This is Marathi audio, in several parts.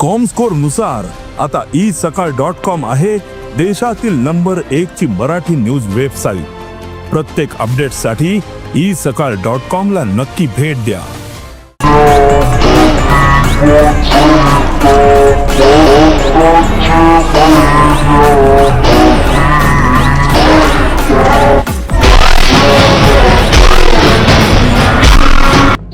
कॉमस्कोरनुसार आता ई सकाळ डॉट कॉम आहे देशातील नंबर एक ची मराठी न्यूज वेबसाईट प्रत्येक अपडेटसाठी ई सकाळ डॉट कॉम ला नक्की भेट द्या.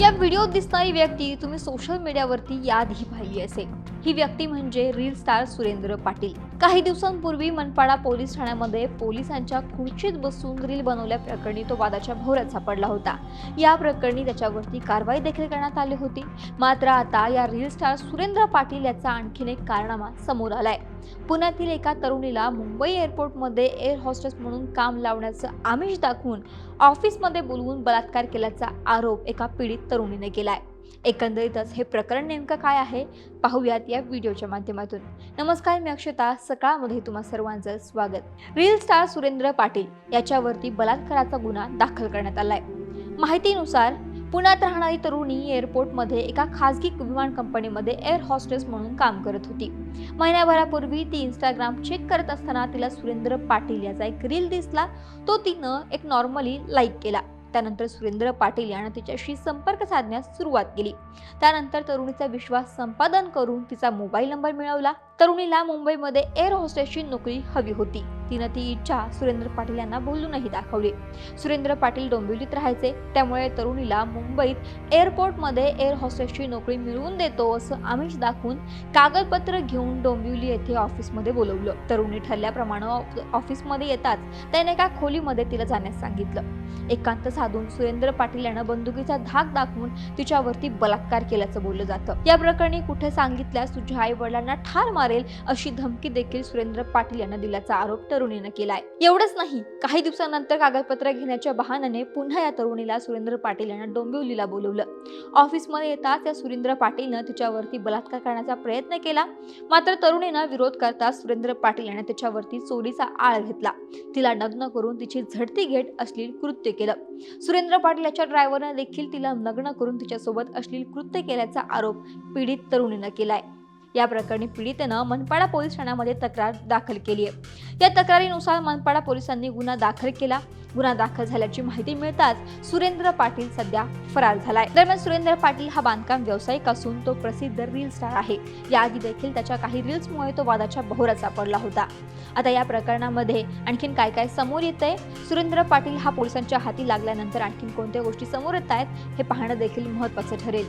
या व्हिडिओ दिसणारी व्यक्ती तुम्ही सोशल मीडियावरती याआधी पाहिली असेल. ही व्यक्ती म्हणजे रील स्टार सुरेंद्र पाटील. काही दिवसांपूर्वी मनपाडा पोलीस ठाण्यामध्ये पोलिसांच्या खुर्चीत बसून रील बनवल्या प्रकरणी तो वादाच्या भोवऱ्यात सापडला होता. या प्रकरणी त्याच्यावरती कारवाई देखील करण्यात आली होती. मात्र आता या रील स्टार सुरेंद्र पाटील याचा आणखीन एक कारनामा समोर आलाय. पुण्यातील एका तरुणीला मुंबई एअरपोर्टमध्ये एअर हॉस्टेस म्हणून काम लावण्याचं आमिष दाखवून ऑफिसमध्ये बोलवून बलात्कार केल्याचा आरोप एका पीडित तरुणीने केलाय. एकंदरीतच हे प्रकरण नेमकं काय आहे? पाहूयात या व्हिडिओच्या माध्यमातून. नमस्कार मी अक्षता. सकाळमध्ये तुम्हा सर्वांचं स्वागत. रील स्टार सुरेंद्र पाटील याच्यावरती बलात्काराचा गुन्हा दाखल करण्यात आलाय. माहितीनुसार पुण्यात राहणारी तरुणी एअरपोर्टमध्ये एका खासगी विमान कंपनीमध्ये एअर हॉस्टेस म्हणून काम करत होती. महिन्याभरापूर्वी ती इंस्टाग्राम चेक करत असताना तिला सुरेंद्र पाटील याचा एक रील दिसला. तो तिनं एक नॉर्मली लाईक केला. त्यानंतर सुरेंद्र पाटील यानं तिच्याशी संपर्क साधण्यास सुरुवात केली. त्यानंतर तरुणीचा विश्वास संपादन करून तिचा मोबाईल नंबर मिळवला. तरुणीला मुंबईमध्ये एअर हॉस्टेसची नोकरी हवी होती. तिनं ती इच्छा सुरेंद्र पाटील यांना बोलूनही दाखवली. सुरेंद्र पाटील डोंबिवलीत राहायचे त्यामुळे तरुणीला मुंबईत एअरपोर्टमध्ये एअर हॉस्टेसची नोकरी मिळवून देतो असं आमिष दाखवून कागदपत्र घेऊन डोंबिवली येथे ऑफिसमध्ये बोलवलं. तरुणी ठरल्याप्रमाणे ऑफिसमध्ये येताच त्याने एका खोलीमध्ये तिला जाण्यास सांगितलं. एकांत साधून सुरेंद्र पाटील यानं बंदुकीचा धाक दाखवून तिच्यावरती बलात्कार केल्याचं बोललं जातं. या प्रकरणी कुठे सांगितल्यास तुझ्या आई वडिलांना ठार मारेल अशी धमकी देखील सुरेंद्र पाटील यांना दिल्याचा आरोप तरुणीनं केलाय. एवढंच नाही काही दिवसानंतर कागदपत्र घेण्याच्या बहाण्याने पुन्हा या तरुणीला सुरेंद्र पाटील यांना डोंबिवलीला बोलवलं. ऑफिसमध्ये येताच या सुरेंद्र पाटीलनं तिच्यावरती बलात्कार करण्याचा प्रयत्न केला. मात्र तरुणीनं विरोध करता सुरेंद्र पाटील याने तिच्यावरती चोरीचा आळ घेतला. तिला नग्न करून तिची झडती घेत अश्लील कृत्य केलं. सुरेंद्र पाटील याच्या ड्रायव्हरनं देखील तिला नग्न करून तिच्यासोबत अश्लील कृत्य केल्याचा आरोप पीडित तरुणीनं केलाय. या प्रकरणी पीडितेनं मनपाडा पोलीस ठाण्यामध्ये तक्रार दाखल केली आहे या तक्रारीनुसार मनपाडा पोलिसांनी गुन्हा दाखल केला. गुन्हा दाखल झाल्याची माहिती मिळताच सुरेंद्र पाटील सध्या फरार झालाय. दरम्यान सुरेंद्र पाटील हा बांधकाम व्यावसायिक असून तो प्रसिद्ध रील स्टार आहे. याआधी देखील त्याच्या काही रील्समुळे तो वादाच्या बहोरात सापडला होता. आता या प्रकरणामध्ये आणखीन काय काय समोर येत आहे सुरेंद्र पाटील हा पोलिसांच्या हाती लागल्यानंतर आणखीन कोणत्या गोष्टी समोर येत आहेत हे पाहणं देखील महत्वाचं ठरेल.